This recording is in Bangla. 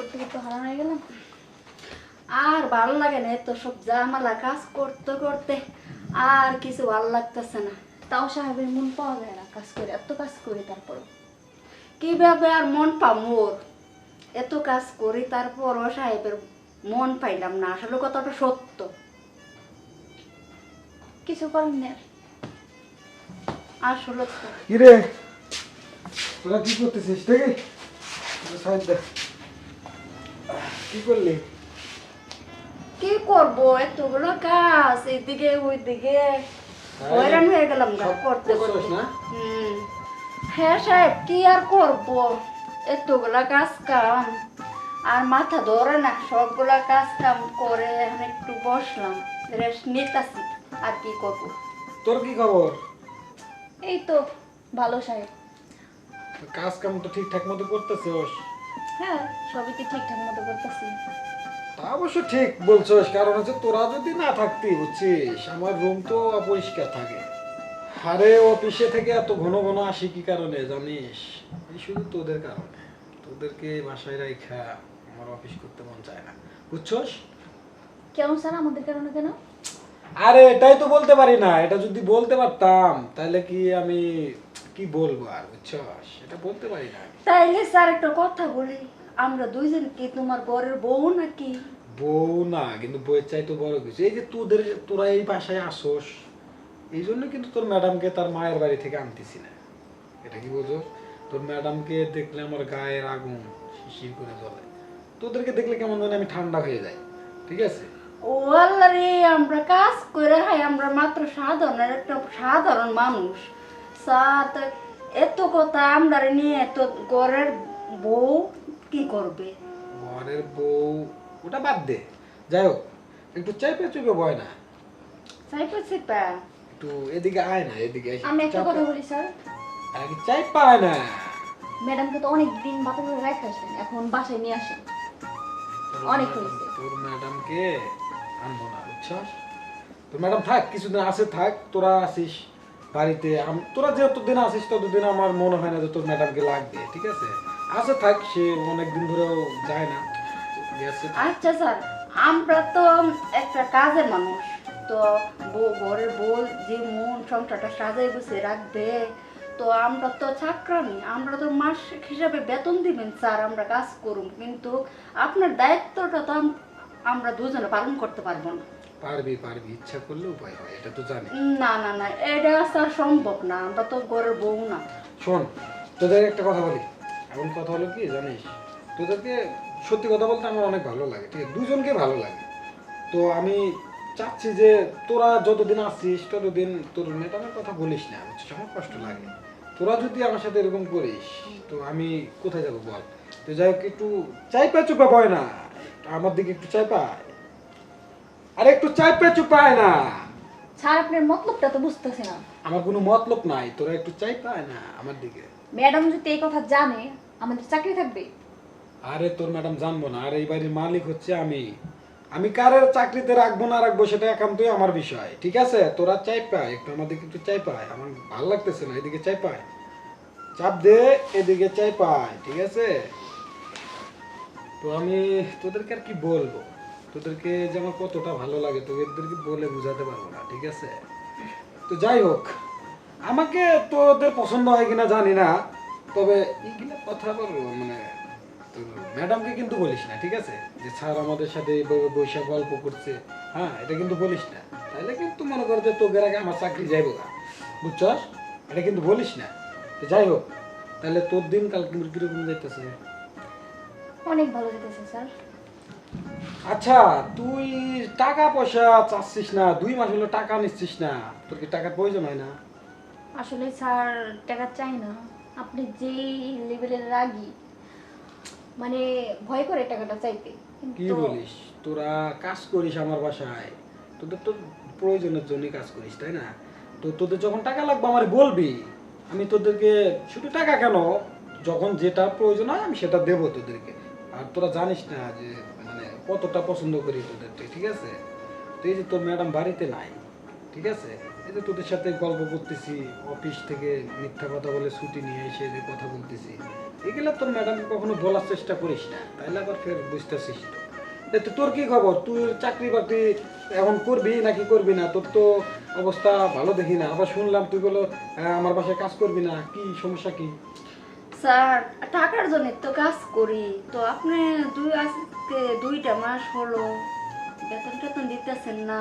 করতে করতে হারান হয়ে গেলাম। আর ভালো লাগে না এত সব জামালা কাজ করতে করতে। আর কিছু ভালো লাগতেছে না। তাও সাহেবের মন পাওয়া যায় না কাজ করে, এত কাজ করি তারপরে কীভাবে আর মন পাম ওর? এত কাজ করি তারপরও সাহেবের মন পাইলাম না। আসলে কথাটা সত্য। কিছু নেই আর। আসলে তো কিরে? তোরা কি করতেছিস? ঠিক সাইড দে। কি করলি? কি করব? এতগুলো কাজ এদিকে ওইদিকে। হয়রান হয়ে গেলাম করতে করতে। হ্যাঁ সাহেব কি আর করব? এতগুলা কাজ কাম। আর মাথা ধরে না সবগুলা কাজ কাম করে এখন একটু বসলাম রেস্ট নিতেছি। আর কি করব? তোর কি খবর? এই তো ভালো সাহেব। কাজ কাম তো ঠিকঠাক মতো করতেছিস। হ্যাঁ সবই তো ঠিকঠাক মতো করতেছি? তা অবশ্য ঠিক বলছস কারণ হচ্ছে তোরা যদি না থাকতি বুঝছিস আমার রুম তো অপরিষ্কার থাকে। আরে অফিসে থেকে এত ঘন ঘন আসি কি কারণে জানিস? এই শুধু তোদের কারণে। তোদেরকে বাসায় রাখা আমার অফিস করতে মন চায় না। বুঝছস? কেন স্যার আমাদের কারণে কেন? আরে এটাই তো বলতে পারি না এটা যদি বলতে পারতাম তাহলে কি আমি কি বলব আর বুঝছস এটা বলতে পারি না। তাইলে স্যার একটা কথা বলি আমরা দুইজন কি তোমার ঘরের বউ নাকি? বউ না কিন্তু বইয়ের চাই তো বড় কিছু। এই যে তোদের তোরা এই বাসায় আসোস এই জন্য কিন্তু তোর ম্যাডামকে তার মায়ের বাড়ি থেকে আনতেছি না। এটা কি বোঝো তোর ম্যাডামকে দেখলে আমার গায়ের আগুন শিশির করে জ্বলে। তোদেরকে দেখলে কেমন জানি আমি ঠান্ডা হয়ে যাই ঠিক আছে? ও আল্লাহ রে আমরা কাজ করে হাই আমরা মাত্র সাধারণ একটা সাধারণ মানুষ। স্যার এত কথা আমরা নিয়ে ঘরের বউ কি করবে? ঘরের বউ ওটা বাদ দে। যাই হোক একটু চাইপে চুপে বয় না। চাইপা চিপা একটু এদিকে আয় না এদিকে আমি একটা কথা বলি স্যার। না? ম্যাডামকে তো অনেক দিন রেখে এখন বাসায় নিয়ে আসেন। অনেক হয়েছে। তোর ম্যাডামকে আনব না বুঝছস? তোর ম্যাডাম থাক কিছুদিন আছে থাক তোরা আসিস। বাড়িতে তোরা যতদিন আসিস, ততদিন আমার মনে হয় না যে তোর ম্যাডামকে লাগবে, ঠিক আছে? আসে থাক, সে অনেকদিন ধরেও যায় না। আচ্ছা স্যার, আমরা তো একটা কাজের মানুষ। তো ঘরের বউ, যে মন, সংসারটা সাজাই গুছিয়ে রাখবে, তো আমরা তো চাকরানি। আমরা তো মাস হিসাবে বেতন দিবেন, স্যার, আমরা কাজ করুন কিন্তু আপনার দায়িত্বটা তো আমরা দুজনে পালন করতে পারব না। পারবি পারবি ইচ্ছা করলে উপায় হয় এটা তো জানি। না না না এটা স্যার সম্ভব না আমরা তো ঘরের বউ না। শোন তোদের একটা কথা বলি। এমন কথা হলো কি জানিস? তোদেরকে সত্যি কথা বলতে আমার অনেক ভালো লাগে ঠিক আছে? দুজনকে ভালো লাগে। তো আমি চাচ্ছি যে তোরা যতদিন আসছিস ততদিন তোর ম্যাডামের কথা বলিস না বুঝছিস? আমার কষ্ট লাগে। তোরা যদি আমার সাথে এরকম করিস তো আমি কোথায় যাব বল? তো যাই হোক একটু চাইপা চুপা পায় না। আমার দিকে একটু চাই চাইপায় আরে একটু চাইপা চুপায় না। স্যার আপনার মতলবটা তো বুঝতেছে না। আমার কোনো মতলব নাই তোরা একটু চাইপায় না আমার দিকে। ম্যাডাম যদি এই কথা জানে আমাদের চাকরি থাকবে। আরে তোর ম্যাডাম জানব না আর এই বাড়ির মালিক হচ্ছে আমি। আমি কারের চাকরিতে রাখব না রাখব সেটা একান্তই আমার বিষয় ঠিক আছে? তোরা চাই পায় একটু আমাদেরকে একটু চাই পায় আমার ভালো লাগতেছে না এদিকে চাই পায় চাপ দে এদিকে চাই পায় ঠিক আছে? তো আমি তোদেরকে আর কি বলব? তোদেরকে যে আমার কতটা ভালো লাগে তোদেরকে বলে বোঝাতে পারব না, ঠিক আছে? তো যাই হোক, আমাকে তোদের পছন্দ হয় কিনা জানি না, তবে কথা বলব মানে ম্যাডামকে কিন্তু বলিস না, ঠিক আছে? যে স্যার আমাদের সাথে বৈশাখ গল্প করছে হ্যাঁ এটা কিন্তু বলিস না। তাহলে কিন্তু মনে কর যে তোদের আগে আমার চাকরি যাইবো না বুঝছস? এটা কিন্তু বলিস না। তো যাই হোক তাহলে তোর দিন কিন্তু কীরকম যাইতেছে? অনেক ভালো যেতেছে স্যার। আচ্ছা তুই টাকা পয়সা চাচ্ছিস না দুই মাস হলো টাকা নিচ্ছিস না তোর কি টাকার প্রয়োজন হয় না? আসলে স্যার টাকা চাই না। আপনি যেই লেভেলের রাগি মানে ভয় করে টাকাটা চাইতে। কি বলিস তোরা কাজ করিস আমার বাসায় তোদের তো প্রয়োজনের জন্যই কাজ করিস তাই না? তো তোদের যখন টাকা লাগবে আমার বলবি আমি তোদেরকে শুধু টাকা কেন? যখন যেটা প্রয়োজন হয় আমি সেটা দেবো তোদেরকে। আর তোরা জানিস না যে মানে কতটা পছন্দ করি তোদেরকে ঠিক আছে? তো এই যে তোর ম্যাডাম বাড়িতে নাই, ঠিক আছে? এই যে তোদের সাথে গল্প করতেছি, অফিস থেকে মিথ্যা কথা বলে ছুটি নিয়ে এসে যে কথা বলতেছি, এগুলো তোর ম্যাডামকে কখনো বলার চেষ্টা করিস না, তাইলে আবার ফের বুঝতেছিস তো। তো তোর কি খবর? তুই চাকরি বাকরি এখন করবি নাকি করবি না? তোর তো অবস্থা ভালো দেখি না। আবার শুনলাম তুই বলো আমার বাসায় কাজ করবি না, কি সমস্যা কি? স্যার, টাকার জন্য তো কাজ করি। তো আপনি দুই আজকে দুইটা মাস হলো। বেতন টেতন দিতেছেন না।